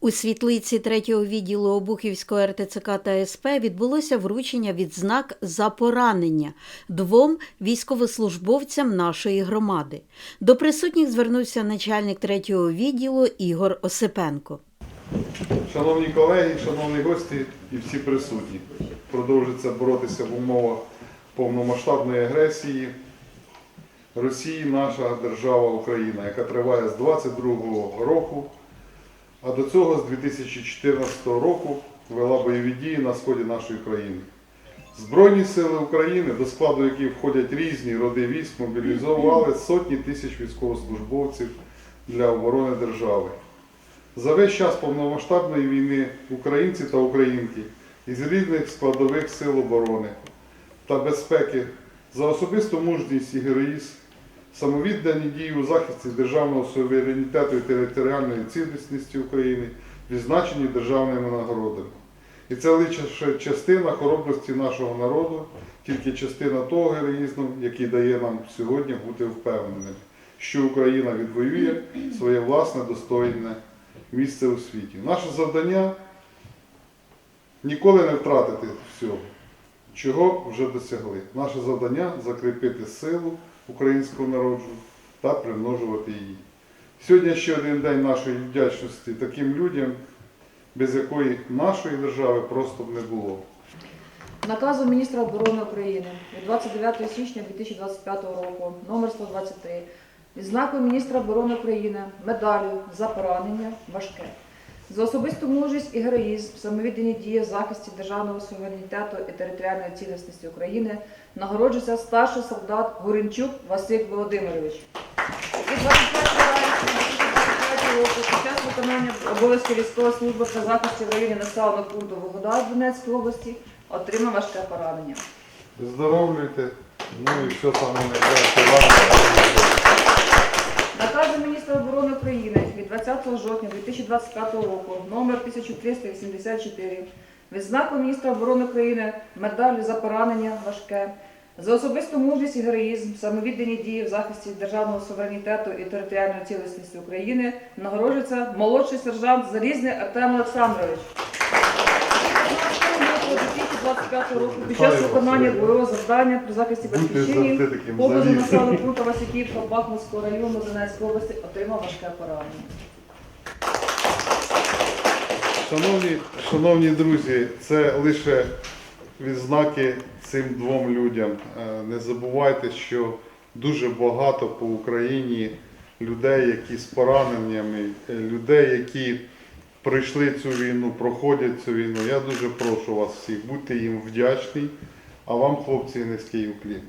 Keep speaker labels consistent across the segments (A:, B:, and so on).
A: У світлиці третього відділу Обухівського РТЦК та СП відбулося вручення відзнак за поранення двом військовослужбовцям нашої громади. До присутніх звернувся начальник третього відділу Ігор Осипенко.
B: Шановні колеги, шановні гості і всі присутні, продовжується боротися в умовах повномасштабної агресії Росії наша держава Україна, яка триває з 22-го року, а до цього з 2014 року вела бойові дії на сході нашої країни. Збройні сили України, до складу яких входять різні роди військ, мобілізували сотні тисяч військовослужбовців для оборони держави. За весь час повномасштабної війни українці та українки із різних складових сил оборони та безпеки за особисту мужність і героїзм, самовіддані дії у захисті державного суверенітету і територіальної цілісності України, відзначені державними нагородами. І це лише частина хоробрості нашого народу, тільки частина того героїзму, який дає нам сьогодні бути впевненими, що Україна відвоює своє власне достойне місце у світі. Наше завдання ніколи не втратити всього, чого вже досягли. Наше завдання закріпити силу українського народу та примножувати її. Сьогодні ще один день нашої вдячності таким людям, без якої нашої держави просто б не було.
C: Наказом міністра оборони України від 29 січня 2025 року, номер 123, відзнакою міністра оборони України медаллю за поранення важке. За особисту мужність і героїзм, самовіддані дії в захисті державного суверенітету і територіальної цілісності України нагороджується старший солдат Горенчук Василь Володимирович. Від 25 вересня року під час виконання обов'язків військової служби при захисті в районі населеного пункту Вогодар Донецької області отримав важке поранення.
B: Здоровлюйте, ну і все саме найкраще вам.
C: Наказом міністра оборони України від 20 жовтня 2025 року номер 1384 відзнаком міністра оборони України медаллю за поранення важке. За особисту мужність і героїзм, самовіддані дії в захисті державного суверенітету і територіальної цілісності України нагороджується молодший сержант Залізний Артем Олександрович. 2025 року під час виконання бойового завдання при захисті
B: таким
C: поблизу населеного пункту Васиківка Бахмутського району Донецької області отримав важке поранення.
B: Шановні, шановні друзі, це лише відзнаки цим двом людям. Е, Не забувайте, що дуже багато по Україні людей, які з пораненнями, е, людей, які пройшли цю війну, проходять цю війну. Я дуже прошу вас всіх, будьте їм вдячні, а вам, хлопці, низький уклін.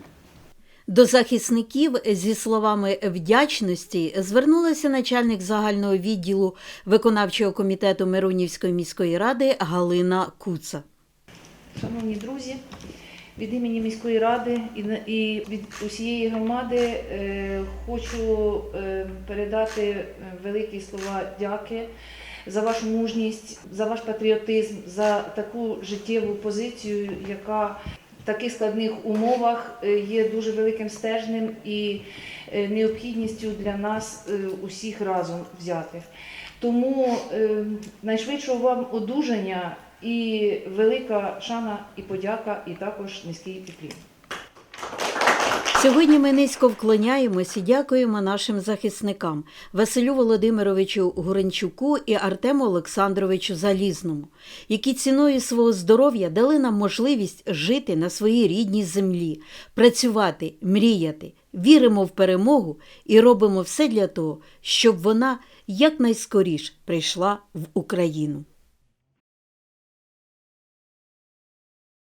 A: До захисників зі словами вдячності звернулася начальник загального відділу виконавчого комітету Миронівської міської ради Галина Куца.
D: Шановні друзі, від імені міської ради і від усієї громади е, хочу е, передати е, великі слова дяки за вашу мужність, за ваш патріотизм, за таку життєву позицію, яка таких складних умовах е, є дуже великим стержнем і е, необхідністю для нас е, усіх разом взятих. Тому найшвидшого вам одужання і велика шана і подяка, і також низький уклін.
A: Сьогодні ми низько вклоняємось і дякуємо нашим захисникам Василю Володимировичу Гуренчуку і Артему Олександровичу Залізному, які ціною свого здоров'я дали нам можливість жити на своїй рідній землі, працювати, мріяти, віримо в перемогу і робимо все для того, щоб вона якнайскоріш прийшла в Україну.